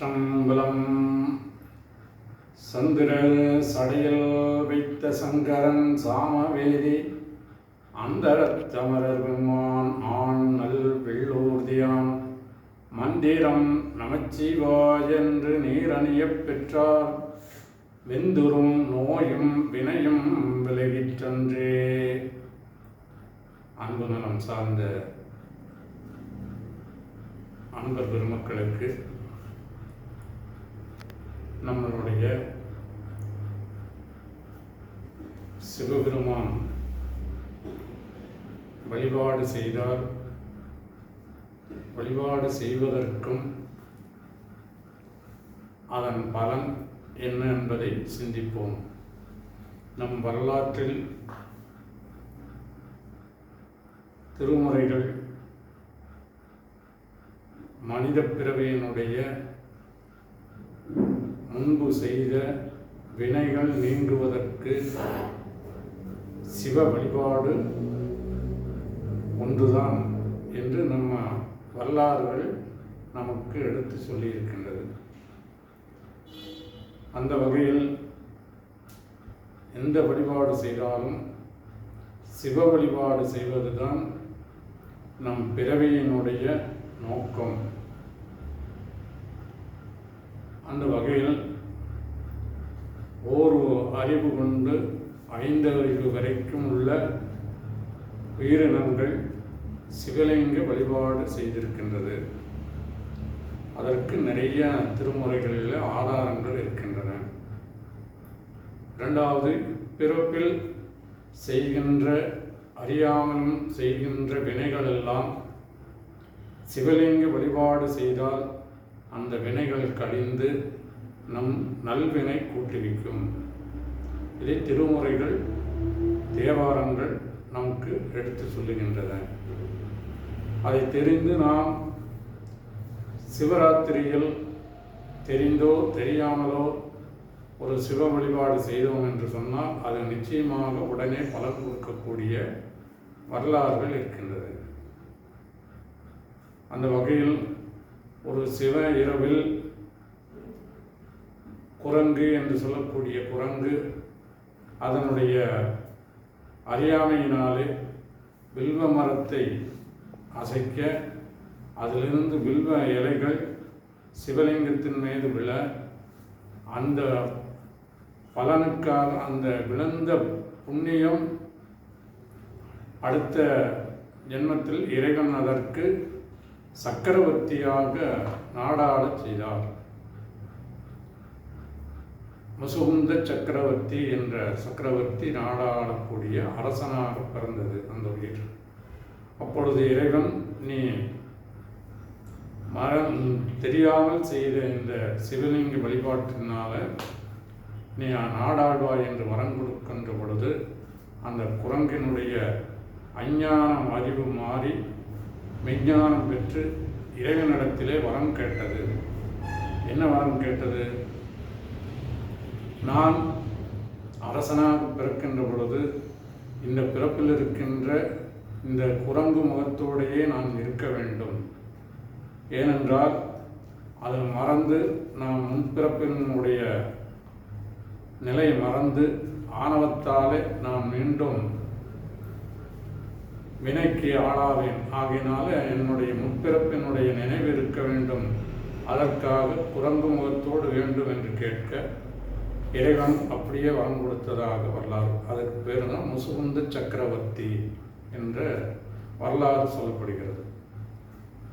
அஷ்டங்குலம் சந்திர சடையில் வைத்த சங்கரன் சாமவேதி. அந்தரத்தமரர் பெருமான் ஆண் நல் வெள்ளூர்தியான். மந்திரம் நமச்சிவாய் என்று நீரணியப் பெற்றார். வெந்துரும் நோயும் வினையும் விலகிற்றன்றே. அன்பு நலம் சார்ந்த அன்பர் பெருமக்களுக்கு நம்மளுடைய சிவபெருமான் வழிபாடு செய்தால் வழிபாடு செய்வதற்கும் அதன் பலன் என்ன என்பதை சிந்திப்போம். நம் வரலாற்றில் திருமுறைகள் மனித பிறவியினுடைய முன்பு செய்த வினைகள் நீங்குவதற்கு சிவ வழிபாடு ஒன்றுதான் என்று நம்ம வரலாறுகள் நமக்கு எடுத்து சொல்லியிருக்கின்றது. அந்த வகையில் எந்த வழிபாடு செய்தாலும் சிவ வழிபாடு செய்வதுதான் நம் பிறவியினுடைய நோக்கம். அந்த வகையில் ஓர் அறிவு கொண்டு ஐந்து அறிவு வரைக்கும் உள்ள உயிரினங்கள் சிவலிங்க வழிபாடு செய்திருக்கின்றது. அதற்கு நிறைய திருமுறைகளில் ஆதாரங்கள் இருக்கின்றன. இரண்டாவது பிறப்பில் செய்கின்ற அறியாமலும் செய்கின்ற வினைகளெல்லாம் சிவலிங்க வழிபாடு செய்தால் அந்த வினைகள் கழிந்து நம் நல்வினை கூட்டுவிக்கும். இதை திருமுறைகள் தேவாரங்கள் நமக்கு எடுத்து சொல்லுகின்றன. அதை தெரிந்து நாம் சிவராத்திரியில் தெரிந்தோ தெரியாமலோ ஒரு சிவ வழிபாடு செய்தோம் என்று சொன்னால் அது நிச்சயமாக உடனே பலன் கொடுக்கக்கூடிய வரலாறுகள் இருக்கின்றது. அந்த வகையில் ஒரு சிவ இரவில் குரங்கு என்று சொல்லக்கூடிய குரங்கு அதனுடைய அறியாமையினாலே வில்வ மரத்தை அசைக்க அதிலிருந்து வில்வ இலைகள் சிவலிங்கத்தின் மீது விழ அந்த பலனுக்காக அந்த விழுந்த புண்ணியம் அடுத்த ஜென்மத்தில் இறைவன் அதற்கு சக்கரவர்த்தியாக நாடாளச் செய்தார். முசுகுந்த சக்கரவர்த்தி என்ற சக்கரவர்த்தி நாடாளக்கூடிய அரசனாக பிறந்தது அந்த உயிர் அப்பொழுது இறைவன் நீ மரம் தெரியாமல் செய்த இந்த சிவலிங்க வழிபாட்டினால நீ நாடாழ்வாய் என்று வரம் கொடுக்கின்ற பொழுது அந்த குரங்கினுடைய அஞ்ஞானம் அறிவு மாறி மெஞ்ஞானம் பெற்று இறைவனிடத்திலே வரம் கேட்டது. என்ன வரம் கேட்டது? நான் அரசனாக பிறக்கின்ற பொழுது இந்த பிறப்பில் இருக்கின்ற இந்த குரங்கு முகத்தோடையே நான் இருக்க வேண்டும். ஏனென்றால் அதை மறந்து நாம் முன்பிறப்பினுடைய நிலை மறந்து ஆணவத்தாலே நாம் மீண்டும் வினைக்கு ஆளாவேன். ஆகையினால என்னுடைய முற்பிறப்பினுடைய நினைவு இருக்க வேண்டும். அதற்காக குரங்கு முகத்தோடு வேண்டும் என்று கேட்க இறைவன் அப்படியே வரம் கொடுத்ததாக வரலாறு. அதற்கு பேர் தான் முசுகுந்த சக்கரவர்த்தி என்ற வரலாறு சொல்லப்படுகிறது.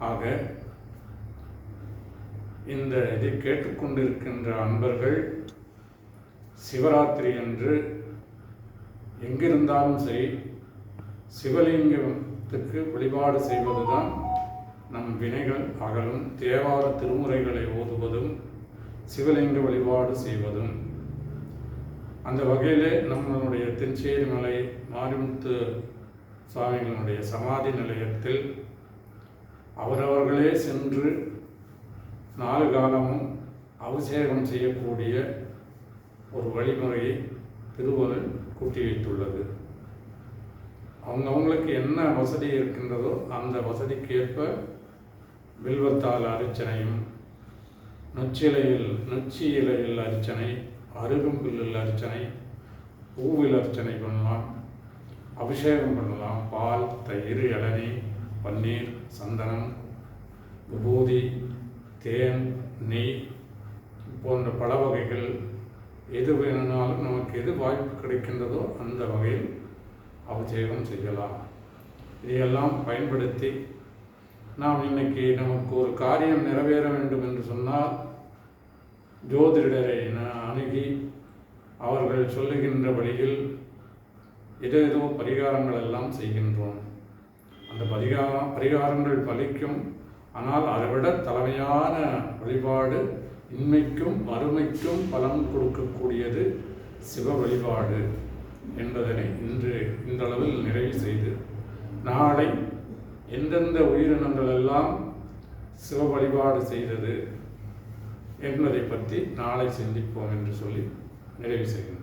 ஆக இந்த இதை கேட்டுக்கொண்டிருக்கின்ற அன்பர்கள் சிவராத்திரி என்று எங்கிருந்தாலும் சரி சிவலிங்கத்துக்கு வழிபாடு செய்வதுதான் நம் வினைகள் அகலும். தேவார திருமுறைகளை ஓதுவதும் சிவலிங்க வழிபாடு செய்வதும். அந்த வகையிலே நம்மளுடைய தென்சேரி மலை மாரிமுத்து சுவாமிகளுடைய சமாதி நிலையத்தில் அவரவர்களே சென்று நாலு காலமும் அபிஷேகம் செய்யக்கூடிய ஒரு வழிமுறையை திருவள்ளுவர் கூட்டி வைத்துள்ளது. அவங்கவுங்களுக்கு என்ன வசதி இருக்கின்றதோ அந்த வசதிக்கேற்ப வில்வத்தால் அர்ச்சனையும் நொச்சிலையில் நொச்சி இலையில் அர்ச்சனை அருகம்புல்லில் அர்ச்சனை பூவில் அர்ச்சனை பண்ணலாம் அபிஷேகம் பண்ணலாம். பால் தயிர் இளநீ பன்னீர் சந்தனம் விபூதி தேன் நெய் போன்ற பல வகைகள் எது வேணும்னாலும் நமக்கு எது வாய்ப்பு கிடைக்கின்றதோ அந்த வகையில் அபிஷேகம் செய்யலாம். இதையெல்லாம் பயன்படுத்தி நாம் இன்னைக்கு நமக்கு ஒரு காரியம் நிறைவேற வேண்டும் என்று சொன்னால் ஜோதிடரை நான் அணுகி அவர்கள் சொல்லுகின்ற வழியில் ஏதோ ஏதோ பரிகாரங்கள் எல்லாம் செய்கின்றோம். அந்த பரிகாரம் பரிகாரங்கள் பலிக்கும். ஆனால் அதைவிட தலைமையான வழிபாடு இன்மைக்கும் மறுமைக்கும் பலன் கொடுக்கக்கூடியது சிவ வழிபாடு. என்பதனை இன்று இன்றளவில் நிறைவு செய்து நாளை எந்தெந்த உயிரினங்கள் எல்லாம் சிவ வழிபாடு செய்தது என்பதை பற்றி நாளை சிந்திப்போம் என்று சொல்லி நிறைவு செய்கிறேன்.